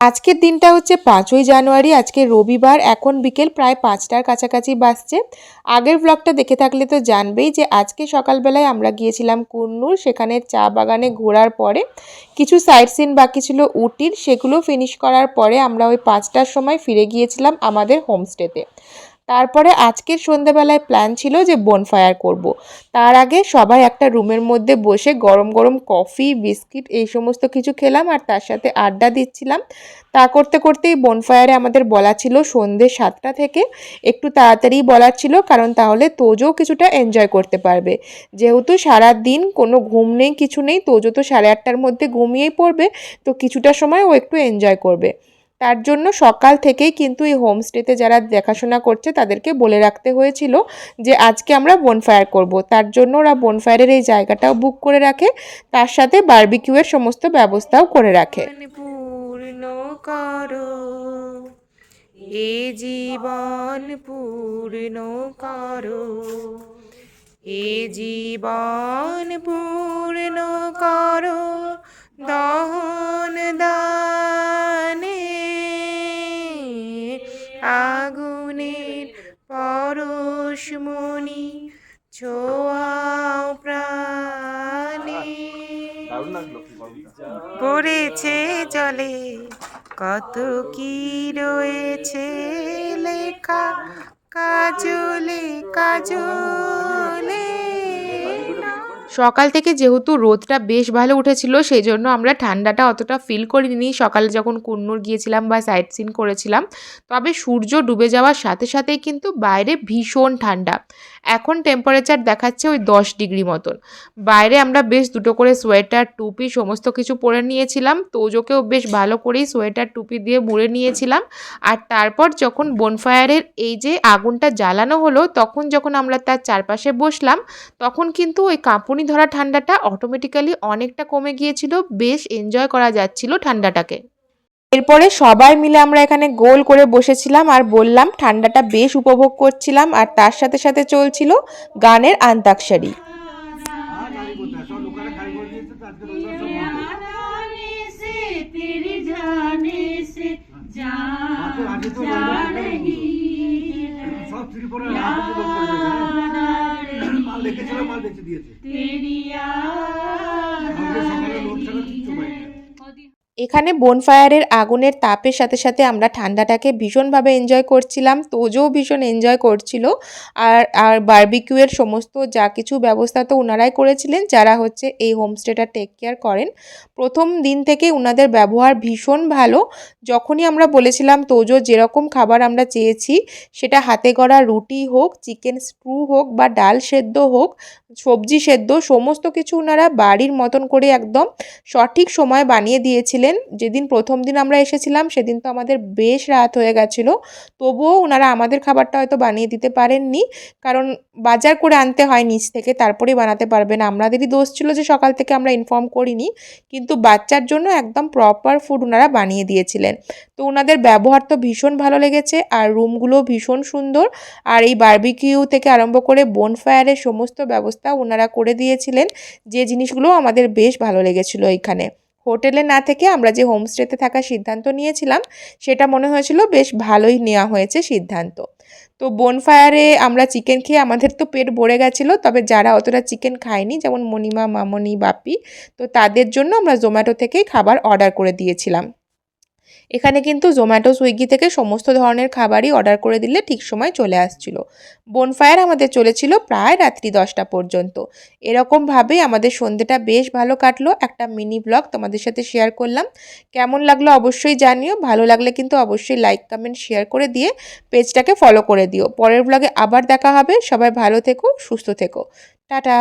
আজকের দিনটা হচ্ছে পাঁচই জানুয়ারি, আজকে রবিবার, এখন বিকেল প্রায় পাঁচটার কাছাকাছি বাসছে আগের ব্লগটা দেখে থাকলে তো জানবেই যে আজকে সকালবেলায় আমরা গিয়েছিলাম কুন্নুর, সেখানে চা বাগানে ঘোরার পরে। কিছু সাইট সিন বাকি ছিল উটির, সেগুলো ফিনিশ করার পরে আমরা ওই পাঁচটার সময় ফিরে গিয়েছিলাম আমাদের হোমস্টেতে তারপরে আজকের সন্ধেবেলায় প্ল্যান ছিল যে বনফায়ার করব। তার আগে সবাই একটা রুমের মধ্যে বসে গরম গরম কফি বিস্কিট এই সমস্ত কিছু খেলাম আর তার সাথে আড্ডা দিচ্ছিলাম। তা করতে করতেই বনফায়ারে আমাদের বলা ছিল সন্ধ্যে সাতটা থেকে। একটু তাড়াতাড়ি বলার ছিল কারণ তাহলে তোজও কিছুটা এনজয় করতে পারবে। যেহেতু সারা দিন কোনো ঘুম নেই, কিছু নেই তোজো তো সাড়ে আটটার মধ্যে ঘুমিয়েই পড়বে, তো কিছুটা সময় ও একটু এনজয় করবে। তার জন্য সকাল থেকেই কিন্তু এই হোমস্টেতে যারা দেখাশোনা করছে তাদেরকে বলে রাখতে হয়েছিল যে আজকে আমরা বনফায়ার করব। তার জন্য ওরা বনফায়ারের এই জায়গাটাও বুক করে রাখে, তার সাথে বার্বিকিউয়ের সমস্ত ব্যবস্থাও করে রাখে। এ জীবন পূর্ণ করো, এ জীবন পূর্ণ করো, দহন আগুনের পরশমণি ছোয়াও প্রাণে। পড়েছে জলে কত কি রয়েছে লেখা কাজলে কাজলে। সকাল থেকে যেহেতু রোদটা বেশ ভালো উঠেছিল সেই জন্য আমরা ঠান্ডাটা অতটা ফিল করিনি। সকালে যখন কুন্নুর গিয়েছিলাম বা সাইট সিন করেছিলাম, তবে সূর্য ডুবে যাওয়ার সাথে সাথেই কিন্তু বাইরে ভীষণ ঠান্ডা। এখন টেম্পারেচার দেখাচ্ছে ওই দশ ডিগ্রি মতন। বাইরে আমরা বেশ দুটো করে সোয়েটার টুপি সমস্ত কিছু পরে নিয়েছিলাম। তোজোকেও বেশ ভালো করেই সোয়েটার টুপি দিয়ে মুড়ে নিয়েছিলাম। আর তারপর যখন বনফায়ারের এই যে আগুনটা জ্বালানো হলো, তখন যখন আমরা তার চারপাশে বসলাম, তখন কিন্তু ওই কাঁপুনি ধরা ঠান্ডাটা অটোমেটিক্যালি অনেকটা কমে গিয়েছিল। বেশ এনজয় করা যাচ্ছিল ঠান্ডাটাকে। এরপরে সবাই মিলে আমরা এখানে গোল করে বসেছিলাম আর বললাম ঠান্ডাটা বেশ উপভোগ করছিলাম আর তার সাথে সাথে চলছিল গানের আন্তাক্ষরী। এখানে বনফায়ারের আগুনের তাপের সাথে সাথে আমরা ঠান্ডাটাকে ভীষণভাবে এনজয় করছিলাম, তোজও ভীষণ এনজয় করছিল। আর আর বার্বিকিউয়ের সমস্ত যা কিছু ব্যবস্থা তো ওনারাই করেছিলেন, যারা হচ্ছে এই হোমস্টেটা টেক কেয়ার করেন। প্রথম দিন থেকে ওনাদের ব্যবহার ভীষণ ভালো। যখনই আমরা বলেছিলাম তোজো যেরকম খাবার আমরা চেয়েছি, সেটা হাতে গড়া রুটি হোক চিকেন স্ট্রু হোক বা ডাল সেদ্ধ হোক, সবজি সেদ্ধ, সমস্ত কিছু ওনারা বাড়ির মতন করে একদম সঠিক সময় বানিয়ে দিয়েছিলেন। যেদিন প্রথম দিন আমরা এসেছিলাম, সেদিন তো আমাদের বেশ রাত হয়ে গেছিল। তবুও ওনারা আমাদের খাবারটা হয়তো বানিয়ে দিতে পারেননি। কারণ বাজার করে আনতে হয় নিচ থেকে, তারপরেই বানাতে পারবেন। আমাদেরই দোষ ছিল যে সকাল থেকে আমরা ইনফর্ম করিনি, কিন্তু বাচ্চার জন্য একদম প্রপার ফুড ওনারা বানিয়ে দিয়েছিলেন। তো ওনাদের ব্যবহার তো ভীষণ ভালো লেগেছে, আর রুমগুলো ভীষণ সুন্দর। আর এই বারবিকিউ থেকে আরম্ভ করে বনফায়ারের সমস্ত ব্যবস্থা ওনারা করে দিয়েছিলেন। যে জিনিসগুলো আমাদের বেশ ভালো লেগেছিল এইখানে হোটেলে না থেকে আমরা যে হোমস্টেতে থাকার সিদ্ধান্ত নিয়েছিলাম, সেটা মনে হয়েছিল বেশ ভালোই নেওয়া হয়েছে সিদ্ধান্ত। তো বনফায়ারে আমরা চিকেন খেয়ে আমাদের তো পেট ভরে গেছিল, তবে যারা অতটা চিকেন খায়নি, যেমন মণিমা, মামনি বাপি তো তাদের জন্য আমরা জোম্যাটো থেকেই খাবার অর্ডার করে দিয়েছিলাম। এখানে কিন্তু জোম্যাটো সুইগি থেকে সমস্ত ধরনের খাবারই অর্ডার করে দিলে ঠিক সময় চলে আসছিল। বনফায়ার আমাদের চলেছিল প্রায় রাত্রি দশটা পর্যন্ত। এরকমভাবেই আমাদের সন্ধেটা বেশ ভালো কাটলো। একটা মিনি ব্লগ তোমাদের সাথে শেয়ার করলাম। কেমন লাগল অবশ্যই জানিও। ভালো লাগলে কিন্তু অবশ্যই লাইক কমেন্ট শেয়ার করে দিয়ে পেজটাকে ফলো করে দিও। পরের ব্লগে আবার দেখা হবে। সবাই ভালো থেকো, সুস্থ থেকো। টাটা!